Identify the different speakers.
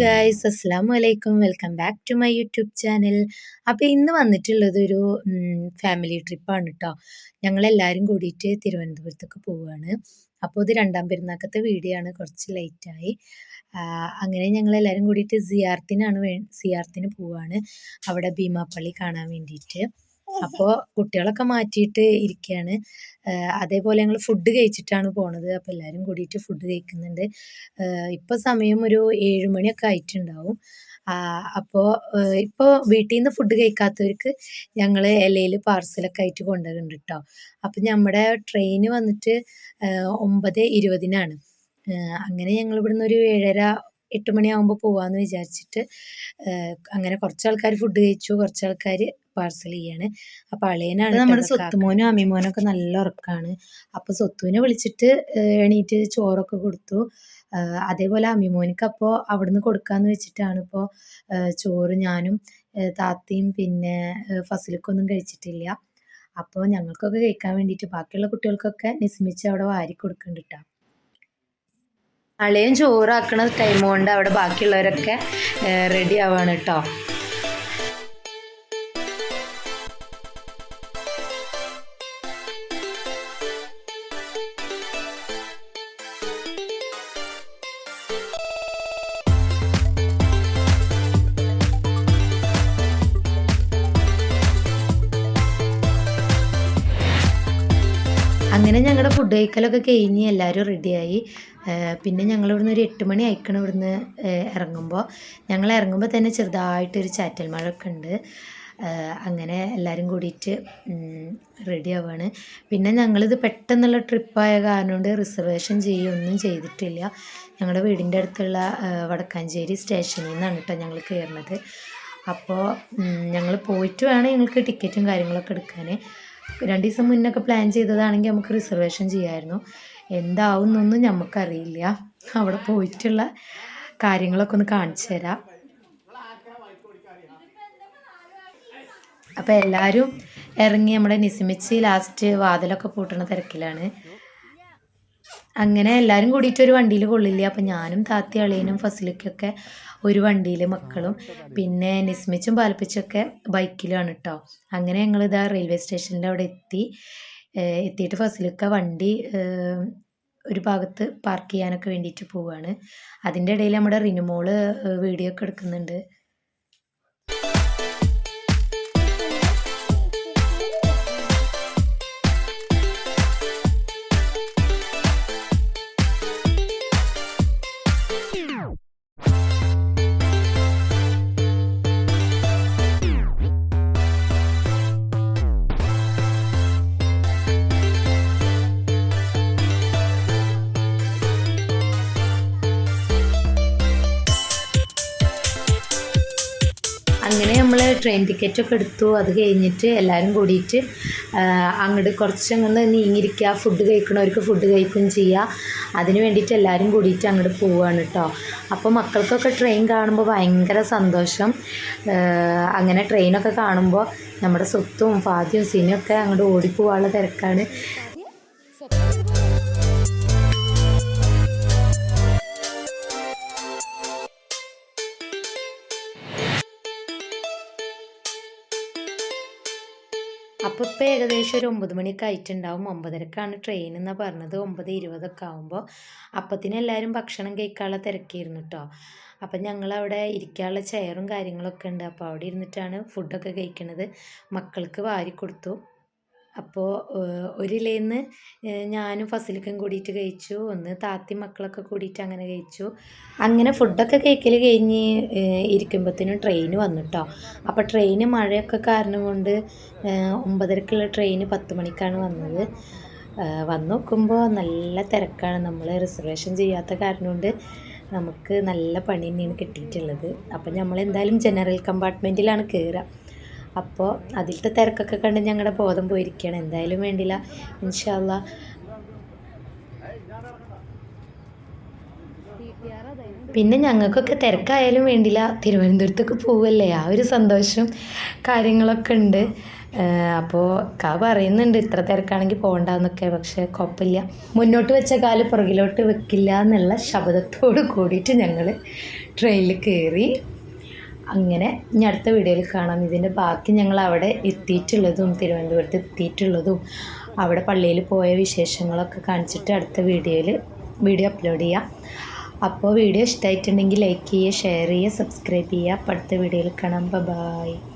Speaker 1: Guys അസ്സാം വലൈക്കും welcome back to my YouTube channel അപ്പോൾ ഇന്ന് വന്നിട്ടുള്ളത് ഒരു ഫാമിലി ട്രിപ്പാണ് കേട്ടോ ഞങ്ങളെല്ലാവരും കൂടിയിട്ട് തിരുവനന്തപുരത്തേക്ക് പോവുകയാണ് അപ്പോൾ ഇത് രണ്ടാം പെരുന്നാക്കത്തെ വീഡിയോ ആണ്. കുറച്ച് ലേറ്റായി അങ്ങനെ ഞങ്ങളെല്ലാവരും കൂടിയിട്ട് സിയാർത്തിനാണ് വേ സിയാർത്തിന് പോവുകയാണ് അവിടെ ഭീമാപ്പള്ളി കാണാൻ വേണ്ടിയിട്ട്. അപ്പോൾ കുട്ടികളൊക്കെ മാറ്റിയിട്ട് ഇരിക്കുകയാണ് അതേപോലെ ഞങ്ങൾ ഫുഡ് കഴിച്ചിട്ടാണ് പോണത്. അപ്പോൾ എല്ലാവരും കൂടിയിട്ട് ഫുഡ് കഴിക്കുന്നുണ്ട്. ഇപ്പോൾ സമയം ഒരു ഏഴ് മണിയൊക്കെ ആയിട്ടുണ്ടാവും. അപ്പോൾ ഇപ്പോൾ വീട്ടിൽ നിന്ന് ഫുഡ് കഴിക്കാത്തവർക്ക് ഞങ്ങൾ ഇലയിൽ പാർസലൊക്കെ ആയിട്ട് കൊണ്ടുവരുന്നുണ്ട് കേട്ടോ അപ്പം നമ്മുടെ ട്രെയിൻ വന്നിട്ട് ഒമ്പത് ഇരുപതിനാണ്. അങ്ങനെ ഞങ്ങൾ ഇവിടുന്ന് ഒരു ഏഴര എട്ട് മണിയാകുമ്പോൾ പോവാമെന്ന് വിചാരിച്ചിട്ട് അങ്ങനെ കുറച്ച് ആൾക്കാർ ഫുഡ് കഴിച്ചു. കുറച്ച് ആൾക്കാർ പാർസൽ ചെയ്യാണ്. അപ്പോൾ അളിയനാണ് നമ്മുടെ സ്വത്തുമോനും അമ്മിമോനും ഒക്കെ നല്ല ഉറക്കമാണ് അപ്പോൾ സ്വത്തുവിനെ വിളിച്ചിട്ട് എണീറ്റ് ചോറൊക്കെ കൊടുത്തു. അതേപോലെ അമ്മിമോനിക്ക് അപ്പോൾ അവിടുന്ന് കൊടുക്കാന്ന് വെച്ചിട്ടാണ് ഇപ്പോൾ ചോറ് ഞാനും താത്തയും പിന്നെ ഫസലിക്കൊന്നും കഴിച്ചിട്ടില്ല. അപ്പോൾ ഞങ്ങൾക്കൊക്കെ കഴിക്കാൻ വേണ്ടിയിട്ട് ബാക്കിയുള്ള കുട്ടികൾക്കൊക്കെ നിസ്മിച്ച് അവിടെ വാരി കൊടുക്കുന്നുണ്ട് കേട്ടോ അളിയൻ ചോറാക്കണ ടൈം കൊണ്ട് അവിടെ ബാക്കിയുള്ളവരൊക്കെ റെഡി ആവാണ് കേട്ടോ അങ്ങനെ ഞങ്ങളുടെ ഫുഡ് കഴിക്കലൊക്കെ കഴിഞ്ഞ് എല്ലാവരും റെഡിയായി പിന്നെ ഞങ്ങൾ ഇവിടുന്ന് ഒരു എട്ട് മണി അയക്കണം ഇവിടുന്ന് ഇറങ്ങുമ്പോൾ ഞങ്ങൾ ഇറങ്ങുമ്പോൾ തന്നെ ചെറുതായിട്ടൊരു ചാറ്റൽ ഒക്കെ ഉണ്ട് അങ്ങനെ എല്ലാവരും കൂടിയിട്ട് റെഡി ആവുകയാണ് പിന്നെ ഞങ്ങളിത് പെട്ടെന്നുള്ള ട്രിപ്പായ കാരണം കൊണ്ട് റിസർവേഷൻ ചെയ്യുകയൊന്നും ചെയ്തിട്ടില്ല. ഞങ്ങളുടെ വീടിന്റെ അടുത്തുള്ള വടക്കാഞ്ചേരി സ്റ്റേഷനിൽ നിന്നാണ് കേട്ടോ ഞങ്ങൾ കയറുന്നത് അപ്പോൾ ഞങ്ങൾ പോയിട്ട് വേണം ഞങ്ങൾക്ക് ടിക്കറ്റും കാര്യങ്ങളൊക്കെ എടുക്കാൻ രണ്ട് ദിവസം മുന്നൊക്കെ പ്ലാൻ ചെയ്തതാണെങ്കിൽ നമുക്ക് റിസർവേഷൻ ചെയ്യാമായിരുന്നു എന്താവും എന്നൊന്നും നമുക്കറിയില്ല അവിടെ പോയിട്ടുള്ള കാര്യങ്ങളൊക്കെ ഒന്ന് കാണിച്ചു തരാം. അപ്പോൾ എല്ലാവരും ഇറങ്ങി നമ്മുടെ നിസിമിച്ച് ലാസ്റ്റ് വാതിലൊക്കെ പൂട്ടണ തിരക്കിലാണ്. അങ്ങനെ എല്ലാവരും കൂടിയിട്ട് ഒരു വണ്ടിയിൽ കൊള്ളില്ല. അപ്പം ഞാനും താത്തി അളിയനും ഫസിലിക്കൊക്കെ ഒരു വണ്ടിയിൽ മക്കളും. പിന്നെ നിസ്മിച്ചും പാൽപ്പിച്ചൊക്കെ ബൈക്കിലാണ് കേട്ടോ അങ്ങനെ ഞങ്ങൾ ഇതാ റെയിൽവേ സ്റ്റേഷനിൽ അവിടെ എത്തി. എത്തിയിട്ട് ഫസിലിക്ക വണ്ടി ഒരു ഭാഗത്ത് പാർക്ക് ചെയ്യാനൊക്കെ വേണ്ടിയിട്ട് പോവുകയാണ് അതിന്റെ ഇടയിൽ നമ്മുടെ റിനുമോൾ വീഡിയോ ഒക്കെ എടുക്കുന്നുണ്ട്. അങ്ങനെ നമ്മൾ ട്രെയിൻ ടിക്കറ്റൊക്കെ എടുത്തു. അത് കഴിഞ്ഞിട്ട് എല്ലാവരും കൂടിയിട്ട് അങ്ങോട്ട് കുറച്ച് അങ്ങനെ നീങ്ങിയിരിക്കുക. ഫുഡ് കഴിക്കണവർക്ക് ഫുഡ് കഴിക്കുകയും ചെയ്യുക. അതിന് വേണ്ടിയിട്ട് എല്ലാവരും കൂടിയിട്ട് അങ്ങോട്ട് പോവുകയാണ് കേട്ടോ അപ്പോൾ മക്കൾക്കൊക്കെ ട്രെയിൻ കാണുമ്പോൾ ഭയങ്കര സന്തോഷം. അങ്ങനെ ട്രെയിനൊക്കെ കാണുമ്പോൾ നമ്മുടെ സ്വത്തും ഫാദ്യവും സിനിയൊക്കെ അങ്ങോട്ട് ഓടിപ്പോവാനുള്ള തിരക്കാണ്. അപ്പോൾ ഇപ്പോൾ ഏകദേശം ഒരു ഒമ്പത് മണിയൊക്കെ ആയിട്ടുണ്ടാവും. ഒമ്പതരക്കാണ് ട്രെയിൻ എന്ന് പറഞ്ഞത്. ഒമ്പത് ഇരുപതൊക്കെ ആകുമ്പോൾ അപ്പത്തിന് എല്ലാവരും ഭക്ഷണം കഴിക്കാനുള്ള തിരക്കിയിരുന്നു കേട്ടോ അപ്പം ഞങ്ങളവിടെ ഇരിക്കാനുള്ള ചെയറും കാര്യങ്ങളൊക്കെ ഉണ്ട്. അപ്പോൾ അവിടെ ഇരുന്നിട്ടാണ് ഫുഡൊക്കെ കഴിക്കണത്. മക്കൾക്ക് വാരി കൊടുത്തു. അപ്പോൾ ഒരു ഇലയിന്ന് ഞാനും ഫസിലിക്കും കൂടിയിട്ട് കഴിച്ചു. ഒന്ന് താത്തി മക്കളൊക്കെ കൂടിയിട്ട് അങ്ങനെ കഴിച്ചു. അങ്ങനെ ഫുഡൊക്കെ കഴിക്കൽ കഴിഞ്ഞ് ഇരിക്കുമ്പോഴത്തേനും ട്രെയിൻ വന്നു കേട്ടോ അപ്പോൾ ട്രെയിന് മഴയൊക്കെ കാരണം കൊണ്ട് ഒമ്പതരക്കുള്ള ട്രെയിന് പത്ത് മണിക്കാണ് വന്നത്. വന്ന് നോക്കുമ്പോൾ നല്ല തിരക്കാണ്. നമ്മൾ റിസർവേഷൻ ചെയ്യാത്ത കാരണം കൊണ്ട് നമുക്ക് നല്ല പണി തന്നെയാണ് കിട്ടിയിട്ടുള്ളത്. അപ്പം നമ്മൾ എന്തായാലും ജനറൽ കമ്പാർട്ട്മെന്റിലാണ് കയറുക അപ്പോൾ അതിലത്തെ തിരക്കൊക്കെ കണ്ട് ഞങ്ങളുടെ ബോധം പോയിരിക്കുകയാണ്. എന്തായാലും വേണ്ടില്ല. ഇൻഷാല്ല പിന്നെ ഞങ്ങൾക്കൊക്കെ തിരക്കായാലും വേണ്ടില്ല. തിരുവനന്തപുരത്തേക്ക് പോവല്ലേ? ആ ഒരു സന്തോഷം കാര്യങ്ങളൊക്കെ ഉണ്ട്. അപ്പോൾ കാ പറയുന്നുണ്ട് ഇത്ര തിരക്കാണെങ്കിൽ പോകണ്ടെന്നൊക്കെ പക്ഷേ കുഴപ്പമില്ല. മുന്നോട്ട് വെച്ച കാൽ പുറകിലോട്ട് വെക്കില്ല എന്നുള്ള ശബ്ദത്തോട് കൂടിയിട്ട് ഞങ്ങൾ ട്രെയിനിൽ കയറി അങ്ങനെ ഇനി അടുത്ത വീഡിയോയിൽ കാണാം. ഇതിന്റെ ബാക്കി ഞങ്ങൾ അവിടെ എത്തിയിട്ടുള്ളതും തിരുവനന്തപുരത്ത് എത്തിയിട്ടുള്ളതും അവിടെ പള്ളിയിൽ പോയ വിശേഷങ്ങളൊക്കെ കാണിച്ചിട്ട് അടുത്ത വീഡിയോയിൽ വീഡിയോ അപ്ലോഡ് ചെയ്യാം. അപ്പോൾ വീഡിയോ ഇഷ്ടമായിട്ടുണ്ടെങ്കിൽ ലൈക്ക് ചെയ്യുക ഷെയർ ചെയ്യുക സബ്സ്ക്രൈബ് ചെയ്യുക. അപ്പോൾ അടുത്ത വീഡിയോയിൽ കാണാം. ബൈ